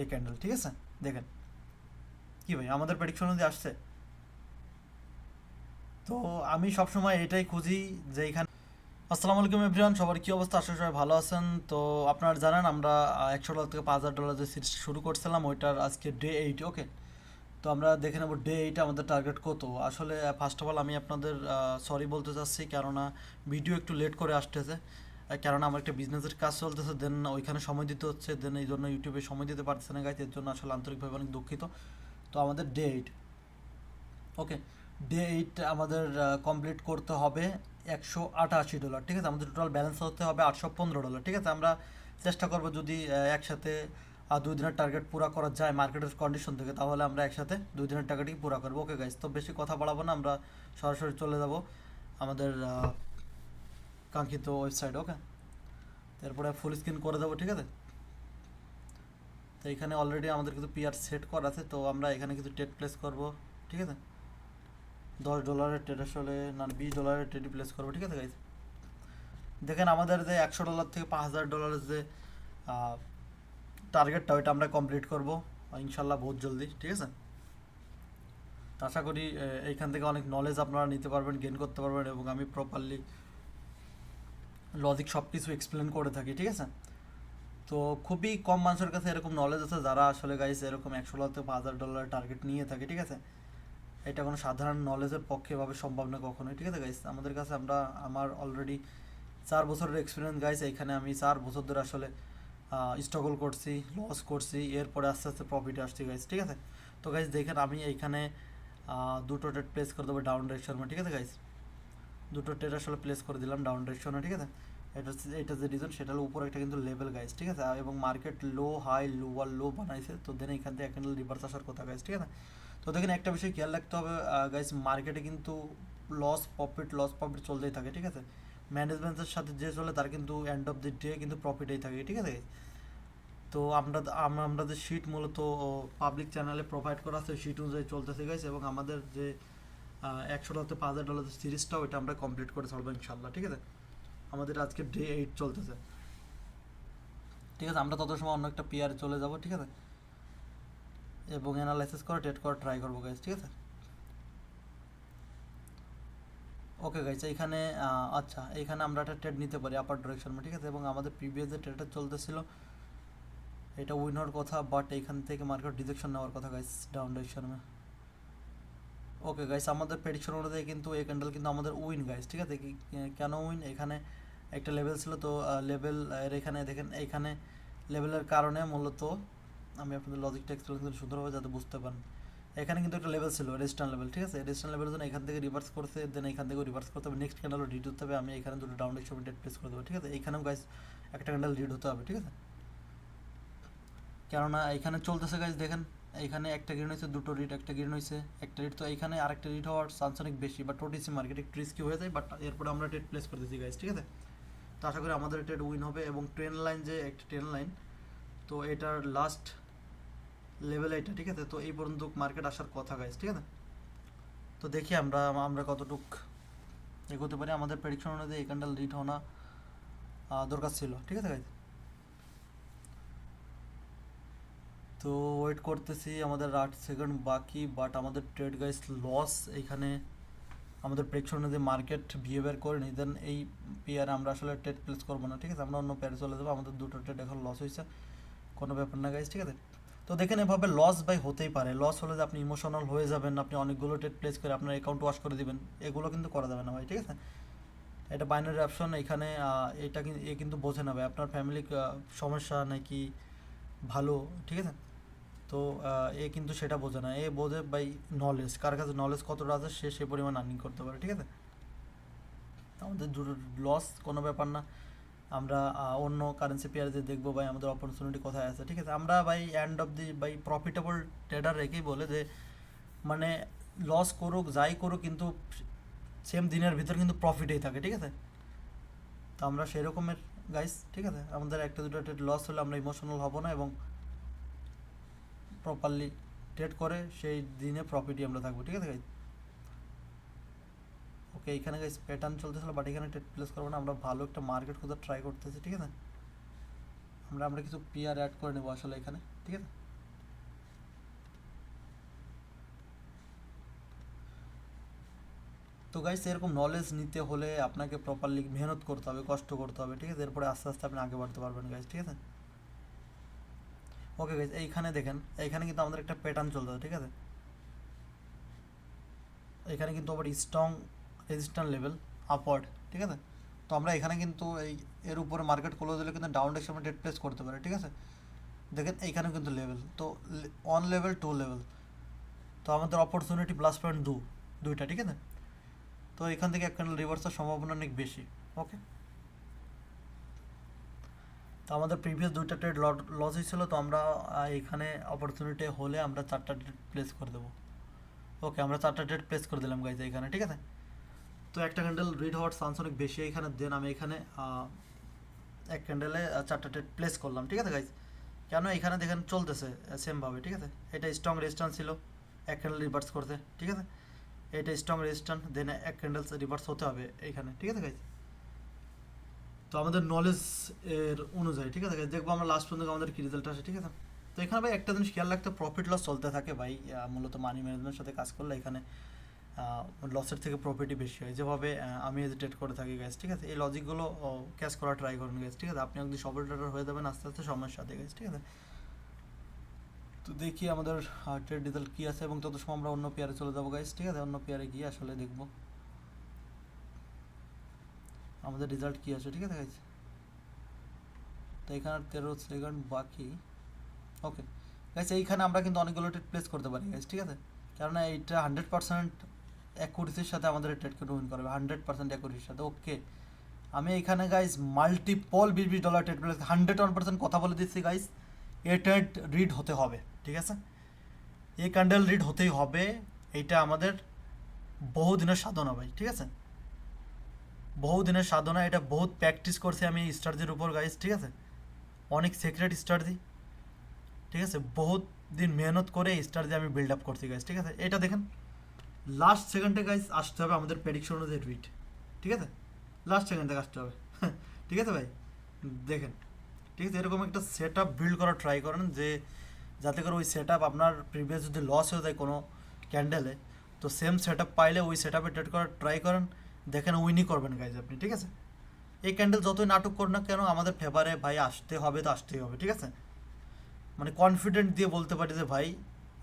এই ক্যান্ডেল ঠিক আছে? দেখেন। কি ভাই, আমাদের প্রেডিকশন অনুযায়ী আসছে। তো আমি সবসময় এটাই খুঁজি যে এখানে আসসালামু আলাইকুম এভরিওয়ান সবার কি অবস্থা? করি সবাই ভালো আছেন। তো আপনারা জানেন, আমরা একশো ডলার থেকে পাঁচ হাজার ডলার যে সিরিজ শুরু করছিলাম, ওইটার আজকে ডে এইট ওকে তো আমরা দেখে নেব ডে এইটে আমাদের টার্গেট কত। আসলে ফার্স্ট অফ অল আমি আপনাদের সরি বলতে চাচ্ছি, কেননা ভিডিও একটু লেট করে আসতেছে। কেননা আমার একটা বিজনেসের কাজ চলতেছে দেন ওইখানে সময় দিতে হচ্ছে দেন এই জন্য ইউটিউবে সময় দিতে পারতেছে না গাইতে এর জন্য আসলে আন্তরিকভাবে অনেক দুঃখিত। তো আমাদের day eight okay day eight আমাদের কমপ্লিট করতে হবে একশো আটাশি ডলার ঠিক আছে? আমাদের টোটাল ব্যালেন্স হতে হবে আটশো পনেরো ডলার ঠিক আছে? আমরা চেষ্টা করব যদি একসাথে দুই দিনের টার্গেট পুরো করা যায় মার্কেটের কন্ডিশন থেকে, তাহলে আমরা একসাথে দুই দিনের টার্গেটই পুরো করব ওকে গাইজ তো বেশি কথা বাড়াবো না, আমরা সরাসরি চলে যাব আমাদের কাঙ্ক্ষিত ওয়েবসাইট ওকে তারপরে ফুল স্ক্রিন করে দেবো, ঠিক আছে? তো এখানে অলরেডি আমাদের কিন্তু পিআর সেট করা আছে, তো আমরা এখানে কিন্তু টেট প্লেস করব, ঠিক আছে? দশ ডলারের টেট আসলে, না, বিশ ডলারের টেডি প্লেস করব, ঠিক আছে গাইজ দেখেন আমাদের যে একশো ডলার থেকে পাঁচ হাজার ডলারের যে টার্গেটটা ওইটা আমরা কমপ্লিট করব, ইনশাল্লাহ বহুত জলদি, ঠিক আছে? আশা করি এইখান থেকে অনেক নলেজ আপনারা নিতে পারবেন গেন করতে পারবেন, এবং আমি প্রপারলি লজিক সব কিছু এক্সপ্লেন করে থাকি, ঠিক আছে? তো খুবই কম মানুষের কাছে এরকম নলেজ আছে যারা আসলে গাইস এরকম একশো ডলার থেকে পাঁচ হাজার ডলারের টার্গেট নিয়ে থাকে, ঠিক আছে? এটা কোনো সাধারণ নলেজের পক্ষে ভাবে সম্ভব না কখনোই, ঠিক আছে গাইস আমাদের কাছে আমরা, আমার অলরেডি চার বছরের এক্সপিরিয়েন্স গাইস এখানে আমি চার বছর ধরে আসলে স্ট্রাগল করছি লস করছি, এরপরে আস্তে আস্তে প্রফিটে আসছি গাইস ঠিক আছে? তো গাইস দেখেন আমি এইখানে দুটো টেট প্লেস করে দেবো ডাউন ডিরেকশনে ঠিক আছে গাইস দুটো টেট আসলে প্লেস করে দিলাম ডাউন ডিরেকশনে ঠিক আছে? এটা এটা যে রিজন সেটার উপর একটা কিন্তু লেভেল গাইস ঠিক আছে? এবং মার্কেট লো হাই লো আর লো বানাইছে, তো দেন এখান থেকে একটা রিভার্স আসার কথা গাইস ঠিক আছে? তো দেখেন একটা বিষয় খেয়াল রাখতে হবে গাইস মার্কেটে কিন্তু লস প্রফিট লস প্রফিট চলতেই থাকে, ঠিক আছে? ম্যানেজমেন্টের সাথে যে চলে, তার কিন্তু এন্ড অফ দি ডে কিন্তু প্রফিটেই থাকে, ঠিক আছে তো আমরা আমাদের শিট মূলত পাবলিক চ্যানেলে প্রোভাইড করা আছে শিট অনুযায়ী চলতেছে গাইস এবং আমাদের যে একশো ডলার পাঁচ হাজার ডলার সিরিজটাও ওইটা আমরা কমপ্লিট করে চলবো ইনশাল্লাহ ঠিক আছে? আমাদের আজকে ডে এইট চলতেছে। ঠিক আছে, আমরা তত সময় অন্য একটা পিয়ারে চলে যাব, ঠিক আছে? এবং অ্যানালাইসিস করে টেট করে ট্রাই করব গাইজ ঠিক আছে? ওকে গাইজ এইখানে আচ্ছা এইখানে আমরা একটা ট্রেড নিতে পারি আপার ডিরেকশন ঠিক আছে? এবং আমাদের প্রিভিয়াস যে ট্রেডটা চলতেছিল, এটা উইন হওয়ার কথা বাট এইখান থেকে মার্কেট ডিজেকশন নেওয়ার কথা গাইজ ডাউন ডিরেকশনে ওকে গাইস আমাদের প্রেডিকশন অনুযায়ী কিন্তু এই ক্যান্ডেল কিন্তু আমাদের উইন গাইস ঠিক আছে? কেন উইন এখানে একটা লেভেল ছিল, তো লেভেল এর এখানে, দেখেন এইখানে লেভেলের কারণে মূলত আমি আপনাদের লজিকটা এক্সপ্লেন সুন্দরভাবে যাতে বুঝতে পারেন। এখানে কিন্তু একটা লেভেল ছিল রেজিস্ট্যান্ট লেভেল ঠিক আছে? রেজিস্ট্যান্ট লেভেলের জন্য এখান থেকে রিভার্স করতে দেন এখান থেকে রিভার্স করতে হবে নেক্সট ক্যান্ডেলও রিড হতে হবে, আমি এখানে দুটো ডাউন ডিরেকশন ডেট প্লেস করে দেবো, ঠিক আছে? এখানেও গাইস একটা ক্যান্ডেল রিড হতে হবে, ঠিক আছে? কেননা, এখানে চলতেছে গাইস দেখেন। এখানে একটা গ্রিন হয়েছে, দুটো রিট একটা গ্রিন হয়েছে। একটা রিট তো এখানে, আরেকটা রিট হওয়ার চান্স অনেক বেশি বাট ওটিসি মার্কেট একটু রিস্কি হয়ে যায় বাট এরপরে আমরা ট্রেড প্লেস করে দিচ্ছি গাইজ ঠিক আছে? তো আশা করি আমাদের ট্রেড উইন হবে, এবং ট্রেন লাইন যে, একটা ট্রেন লাইন তো এটার লাস্ট লেভেল এটা, ঠিক আছে? তো এই পর্যন্ত মার্কেট আসার কথা গাইজ ঠিক আছে? তো দেখি আমরা আমরা কতটুক এগোতে পারি। আমাদের প্রেডিকশন অনুযায়ী ক্যান্ডেল রিট হওয়া দরকার ছিল, ঠিক আছে গাইজ তো ওয়েট করতেছি, আমাদের আট সেকেন্ড বাকি বাট আমাদের ট্রেড গাইস লস এখানে আমাদের প্রেক্ষণ অনুযায়ী মার্কেট বিহেভিয়ার করে নি দেন এই পেয়ারে আমরা আসলে ট্রেড প্লেস করব না, ঠিক আছে? আমরা অন্য পেয়ারে চলে যাব, আমাদের দুটো ট্রেড এখন লস হয়েছে, কোনো ব্যাপার না গাইস ঠিক আছে? তো দেখেন এভাবে লস বাই হতেই পারে লস হলে যে আপনি ইমোশনাল হয়ে যাবেন, আপনি অনেকগুলো ট্রেড প্লেস করে আপনার অ্যাকাউন্ট ওয়াশ করে দিবেন, এগুলো কিন্তু করা যাবে না ভাই, ঠিক আছে? এটা বাইনারি অপশন এখানে এটা কিন্তু এ কিন্তু বোঝে না ভাই, আপনার ফ্যামিলি সমস্যা নাকি ভালো, ঠিক আছে? তো এ কিন্তু সেটা বোঝে না। এ বোঝে বাই নলেজ কার কাছে নলেজ কতটা আছে সে সে পরিমাণ আর্নিং করতে পারে, ঠিক আছে? আমাদের লস কোনো ব্যাপার না। আমরা অন্য কারেন্সি পেয়ারে দেখব ভাই, আমাদের অপরচুনিটি কোথায় আছে, ঠিক আছে? আমরা ভাই end of the by profitable trader রেখেই বলে যে মানে লস করুক, যাই করুক, কিন্তু সেম দিনের ভিতর কিন্তু প্রফিটেই থাকে, ঠিক আছে? তো আমরা সেরকমের গাইস ঠিক আছে? আমাদের একটা দুটো ট্রেড লস হলে আমরা ইমোশনাল হব না এবং প্রপারলি ট্রেড করে, সেই দিনে প্রফিটই আমরা থাকব, ঠিক আছে গাইজ ওকে এখানে গাইজ প্যাটার্ন চলতেছিল বাট এখানে ট্রেড প্লেস করব না, আমরা ভালো একটা মার্কেট খোঁজার ট্রাই করতেছি, ঠিক আছে? আমরা আমরা কিছু পিয়ার অ্যাড করে নেব আসলে এখানে, ঠিক আছে? তো গাইস এরকম নলেজ নিতে হলে আপনাকে প্রপারলি মেহনত করতে হবে, কষ্ট করতে হবে, ঠিক আছে? এরপরে আস্তে আস্তে আপনি আগে বাড়তে পারবেন গাইজ ঠিক আছে? ওকে গাইস এইখানে দেখেন, এইখানে কিন্তু আমাদের একটা প্যাটার্ন চলতে হবে ঠিক আছে? এখানে কিন্তু আবার স্ট্রং রেজিস্ট্যান্ট লেভেল আপওয়ার্ড ঠিক আছে? তো আমরা এখানে কিন্তু এই, এর উপরে মার্কেট ক্লোজ হলে কিন্তু ডাউন ডেক্স আমরা ডেট প্লেস করতে পারি, ঠিক আছে? দেখেন এইখানে কিন্তু লেভেল তো অন লেভেল টু লেভেল তো আমাদের অপরচুনিটি প্লাস পয়েন্ট দু, দুইটা, ঠিক আছে? তো এখান থেকে এক ক্যান্ডেল রিভার্সের সম্ভাবনা অনেক বেশি ওকে তো আমাদের প্রিভিয়াস দুইটা ট্রেড লস হয়েছিল, তো আমরা এখানে অপরচুনিটি হলে আমরা চারটা ট্রেড প্লেস করে দেবো। ওকে আমরা চারটা ট্রেড প্লেস করে দিলাম গাইজ এখানে, ঠিক আছে? তো একটা ক্যান্ডেল রিড হওয়ার চান্স অনেক বেশি এখানে দেন আমি এখানে এক ক্যান্ডেলে চারটা ট্রেড প্লেস করলাম, ঠিক আছে গাইজ কেন এখানে দেখেন চলতেছে সেমভাবে ঠিক আছে? এটা স্ট্রং রেজিস্ট্যান্স ছিল, এক ক্যান্ডেল রিভার্স করতে, ঠিক আছে? এটা স্ট্রং রেজিস্ট্যান্স দেন এক ক্যান্ডেলস রিভার্স হতে হবে এখানে, ঠিক আছে গাইজ তো আমাদের নলেজ এর অনুযায়ী, ঠিক আছে? দেখব আমরা লাস্ট পর্যন্ত আমাদের কি রেজাল্ট আসে, ঠিক আছে? তো এখানে ভাই একটা জিনিস খেয়াল রাখতে প্রফিট লস চলতে থাকে ভাই। মূলত মানি ম্যানেজমেন্টের সাথে কাজ করলে এখানে লসের থেকে প্রফিটই বেশি হয়। যেভাবে আমি এজিটেট করে থাকি গ্যাস ঠিক আছে? এই লজিকগুলো ক্যাশ করা ট্রাই করুন গ্যাস ঠিক আছে? আপনি একদিন সবল ট্রেডার হয়ে যাবেন, আস্তে আস্তে সময়ের সাথে গ্যাস ঠিক আছে? তো দেখি আমাদের ট্রেড রেজাল্ট কী আছে এবং তত সময় আমরা অন্য পেয়ারে চলে যাব গাইস ঠিক আছে? অন্য পেয়ারে গিয়ে আসলে দেখব। আমাদের রেজাল্ট কী আছে, ঠিক আছে গাইস তো এখানে তেরো সেকেন্ড বাকি। ওকে গাইস এইখানে আমরা কিন্তু অনেকগুলো ট্রেড প্লেস করতে পারি গাইস ঠিক আছে? কেননা এইটা হান্ড্রেড পার্সেন্ট অ্যাকুরেসির সাথে আমাদের ট্রেডকে উইন করবে হান্ড্রেড পার্সেন্ট অ্যাকুরেসির সাথে। ওকে আমি এখানে গাইস মাল্টিপল বিশ বিশ dollar trade place hundred one percent কথা বলে দিচ্ছি গাইস এ ট্রেড রিড হতে হবে, ঠিক আছে? এই ক্যান্ডেল রিড হতেই হবে, এইটা আমাদের বহুদিনের সাধনা, ভাই, ঠিক আছে? বহুদিনের সাধনা, এটা বহুত প্র্যাকটিস করছি আমি স্টার্জির উপর গাইস ঠিক আছে? অনেক সিক্রেট স্টার্জি ঠিক আছে? বহুত দিন মেহনত করে স্টার্জি আমি বিল্ড আপ করছি গাইস ঠিক আছে? এটা দেখেন লাস্ট সেকেন্ডে গাইস আসতে হবে আমাদের প্রেডিকশন অনুযায়ী টুইট ঠিক আছে? লাস্ট সেকেন্ড থেকে আসতে হবে, ঠিক আছে ভাই? দেখেন, ঠিক আছে? এরকম একটা সেট আপ বিল্ড করার ট্রাই করেন যে, যাতে করে ওই সেট আপ আপনার প্রিভিয়াস যদি লস হয়ে যায় কোনো ক্যান্ডেলে তো সেম সেট আপ পাইলে ওই সেট আপে ট্রেড করার ট্রাই করেন। দেখেন উইনই করবেন গাইজ আপনি, ঠিক আছে? এই ক্যান্ডেল যতই নাটক করুন না কেন, আমাদের ফেভারে ভাই আসতে হবে তো আসতেই হবে, ঠিক আছে? মানে কনফিডেন্ট দিয়ে বলতে পারি যে ভাই,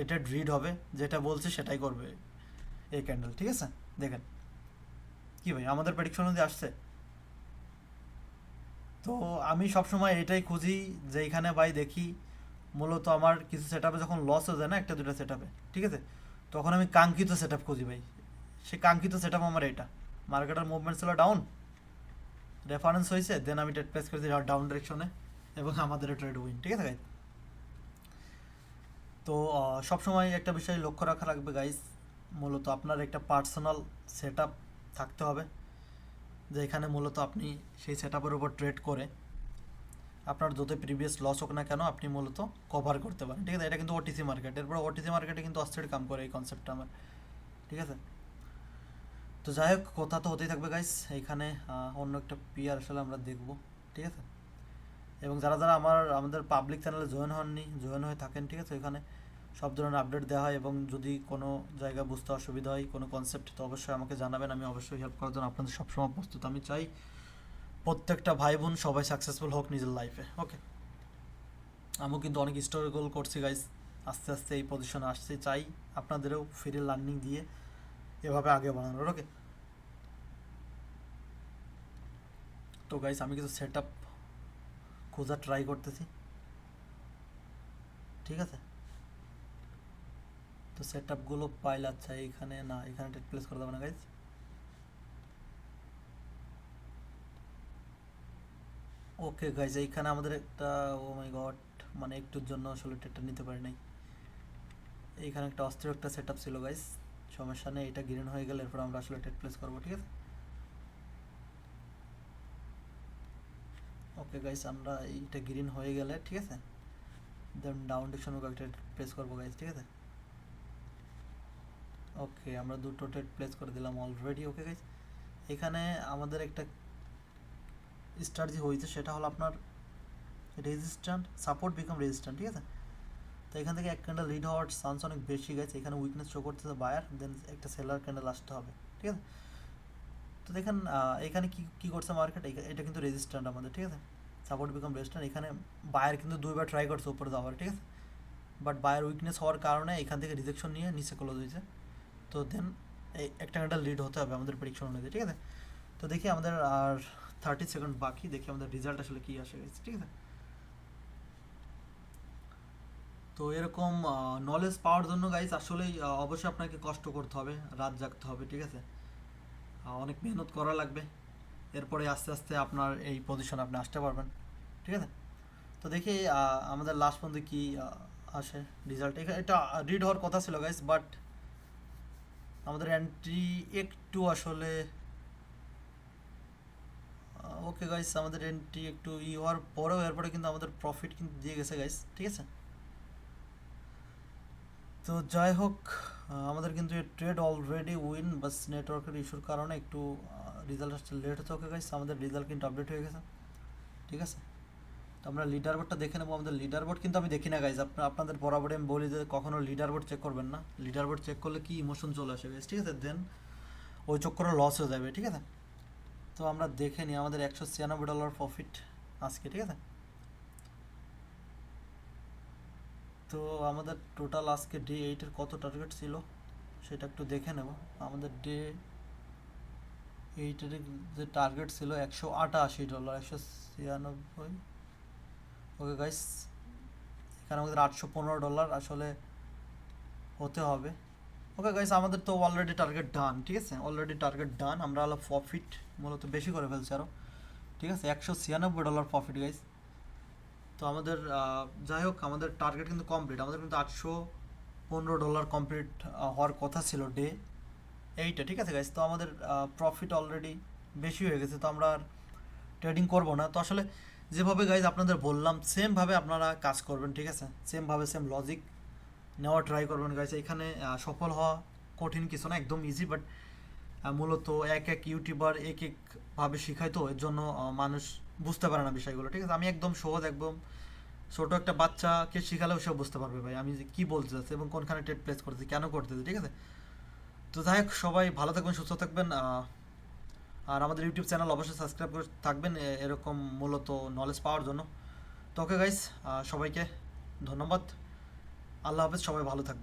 এটা রিড হবে, যেটা বলছে সেটাই করবে এই ক্যান্ডেল ঠিক আছে? দেখেন। কি ভাই, আমাদের প্রেডিকশন অনুযায়ী আসছে। তো আমি সবসময় এটাই খুঁজি যে এখানে ভাই দেখি, মূলত আমার কিছু সেট যখন লস হয়ে যায় না, একটা দুটো সেট ঠিক আছে? তখন আমি কাঙ্ক্ষিত সেট খুঁজি ভাই। সে কাঙ্ক্ষিত সেট আমার এটা। মার্কেটের মুভমেন্ট ছিল ডাউন রেফারেন্স হয়েছে দেন আমি ট্রেড প্লেস করেছি ডাউন ডিরেকশনে এবং আমাদের ট্রেড উইন ঠিক আছে গাইজ তো সবসময় একটা বিষয় লক্ষ্য রাখা লাগবে গাইজ মূলত আপনার একটা পার্সোনাল সেট থাকতে হবে, যে এখানে মূলত আপনি সেই সেট আপের উপর ট্রেড করে, আপনার যত প্রিভিয়াস লস হোক না কেন, আপনি মূলত কভার করতে পারেন, ঠিক আছে? এটা কিন্তু ওটিসি মার্কেট এরপর ওটিসি মার্কেটে কিন্তু অস্থির কাম করে এই কনসেপ্টটা আমার, ঠিক আছে? তো যাই হোক, কথা তো হতেই থাকবে গাইস এইখানে অন্য একটা পিয়ার আসলে আমরা দেখব, ঠিক আছে? এবং যারা যারা আমার, আমাদের পাবলিক চ্যানেলে জয়েন হননি জয়েন হয়ে থাকেন, ঠিক আছে? এখানে সব ধরনের আপডেট দেওয়া হয় এবং যদি কোনো জায়গা বুঝতে অসুবিধা হয়, কোনো কনসেপ্ট তো অবশ্যই আমাকে জানাবেন। আমি অবশ্যই হেল্প করার জন্য আপনাদের সবসময় প্রস্তুত। আমি চাই প্রত্যেকটা ভাই বোন সবাই সাকসেসফুল হোক নিজের লাইফে ওকে আমিও কিন্তু অনেক স্টোরিগোল করছি গাইস আস্তে আস্তে এই পজিশনে আসছি। চাই আপনাদেরও ফ্রি লার্নিং দিয়ে এভাবে আগে বাড়ানোর ওকে তো গাইস আমি কিছু সেট আপ খোঁজার ট্রাই করতেছি। ঠিক আছে? তো সেট আপগুলো পাইলে আচ্ছা এইখানে না, এখানে টেক প্লেস করে দেবো না গাইজ ওকে গাইজ এইখানে আমাদের একটা ও মাই গড মানে একটুর জন্য আসলে টেটটা নিতে পারি নাই। এইখানে একটা অস্থির একটা সেট ছিল গাইজ সমস্যা নেই এটা গ্রিন হয়ে গেলে এরপর আমরা আসলে টেট প্লেস করব, ঠিক আছে? ওকে গাইস আমরা এইটা গ্রিন হয়ে গেলে, ঠিক আছে? দেন ডাউন ডিরেকশন একটা প্লেস করব গাইস ঠিক আছে? ওকে আমরা দুটো টেট প্লেস করে দিলাম অলরেডি ওকে গাইস এখানে আমাদের একটা স্ট্র্যাটেজি হয়েছে, সেটা হলো আপনার রেজিস্ট্যান্ট সাপোর্ট বিকাম রেজিস্ট্যান্ট ঠিক আছে? তো এখান থেকে এক ক্যান্ডেল লিড হওয়ার চান্স অনেক বেশি গেছে, এখানে উইকনেস শো করতেছে বায়ার দেন একটা সেলার ক্যান্ডেল আসতে হবে, ঠিক আছে? তো দেখেন এখানে কি কি করছে মার্কেট এটা কিন্তু রেজিস্ট্যান্ট আমাদের, ঠিক আছে? সাপোর্ট বিকম রেজিস্ট্যান্ট এখানে বায়ার কিন্তু দুইবার ট্রাই করছে উপরে যাওয়ার, ঠিক আছে? বাট বায়ার উইকনেস হওয়ার কারণে এখান থেকে রিজেকশন নিয়ে নিচে ক্লোজ হয়েছে। তো দেন এই একটা একটা লিড হতে হবে আমাদের প্রেডিকশন অনুযায়ী, ঠিক আছে? তো দেখি আমাদের আর থার্টি সেকেন্ড বাকি, দেখি আমাদের রেজাল্ট আসলে কী আসে গেছে, ঠিক আছে? তো এরকম নলেজ পাওয়ার জন্য গাইজ আসলেই অবশ্যই আপনাকে কষ্ট করতে হবে, রাত জাগতে হবে, ঠিক আছে? অনেক মেহনত করা লাগবে। এরপরে আস্তে আস্তে আপনার এই পজিশন আপনি আসতে পারবেন, ঠিক আছে? তো দেখি আমাদের লাস্ট পর্যন্ত কি আসে রেজাল্ট এটা রিড হওয়ার কথা ছিল গাইজ বাট আমাদের এন্ট্রি একটু আসলে ওকে গাইস আমাদের এন্ট্রি একটু ই হওয়ার পরেও এরপরে কিন্তু আমাদের প্রফিট কিন্তু দিয়ে গেছে গাইস ঠিক আছে? তো যাই হোক আমাদের কিন্তু ট্রেড অলরেডি উইন বাস নেটওয়ার্কের ইস্যুর কারণে একটু রেজাল্ট আসতে লেট হতে ওকে গাইস আমাদের রেজাল্ট কিন্তু আপডেট হয়ে গেছে। ঠিক আছে? তো আমরা লিডার বোর্ডটা দেখে নেব। আমাদের লিডার বোর্ড কিন্তু আমি দেখি না গাইজ আপনার আপনাদের বরাবরই আমি বলি যে কখনো লিডার বোর্ড চেক করবেন না। লিডার বোর্ড চেক করলে কি ইমোশন চলে আসে ঠিক আছে? দেন ওই চক্করে লস হয়ে যাবে। ঠিক আছে? তো আমরা দেখে নিই। আমাদের একশো ছিয়ানব্বই ডলার প্রফিট আজকে। ঠিক আছে? তো আমাদের টোটাল আজকে ডে এইটের কত টার্গেট ছিল সেটা একটু দেখে নেব। আমাদের ডে এইটের যে টার্গেট ছিল একশো আটাশি ডলার একশো ছিয়ানব্বই। ওকে গাইস এখানে আমাদের আটশো পনেরো ডলার আসলে হতে হবে। ওকে গাইস আমাদের তো অলরেডি টার্গেট ডান ঠিক আছে? অলরেডি টার্গেট ডান আমরা হলো প্রফিট মূলত বেশি করে ফেলছি আরও ঠিক আছে, একশো ছিয়ানব্বই ডলার প্রফিট গাইস তো আমাদের যাই হোক, আমাদের টার্গেট কিন্তু কমপ্লিট আমাদের কিন্তু আটশো পনেরো ডলার কমপ্লিট হওয়ার কথা ছিল ডে এইটা ঠিক আছে গাইস তো আমাদের প্রফিট অলরেডি বেশি হয়ে গেছে, তো আমরা আর ট্রেডিং করব না। তো আসলে যেভাবে গাইজ আপনাদের বললাম সেমভাবে আপনারা কাজ করবেন, ঠিক আছে? সেমভাবে সেম লজিক নেওয়া ট্রাই করবেন গাইজ এখানে সফল হওয়া কঠিন কিছু না, একদম ইজি বাট মূলত এক এক ইউটিউবার এক একভাবে শেখায় তো, এর জন্য মানুষ বুঝতে পারে না বিষয়গুলো, ঠিক আছে? আমি একদম সহজ, একদম ছোট একটা বাচ্চাকে শেখালেও সে বুঝতে পারবে ভাই, আমি যে কী বলতে চাচ্ছি এবং কোনখানে টেট প্লেস করতেছি, কেন করতেছি, ঠিক আছে? তো যাই হোক, সবাই ভালো থাকবেন, সুস্থ থাকবেন আর আমাদের ইউটিউব চ্যানেল অবশ্যই সাবস্ক্রাইব করে থাকবেন এরকম মূলত নলেজ পাওয়ার জন্য। তো ওকে গাইস সবাইকে ধন্যবাদ, আল্লাহ হাফেজ, সবাই ভালো থাকবেন।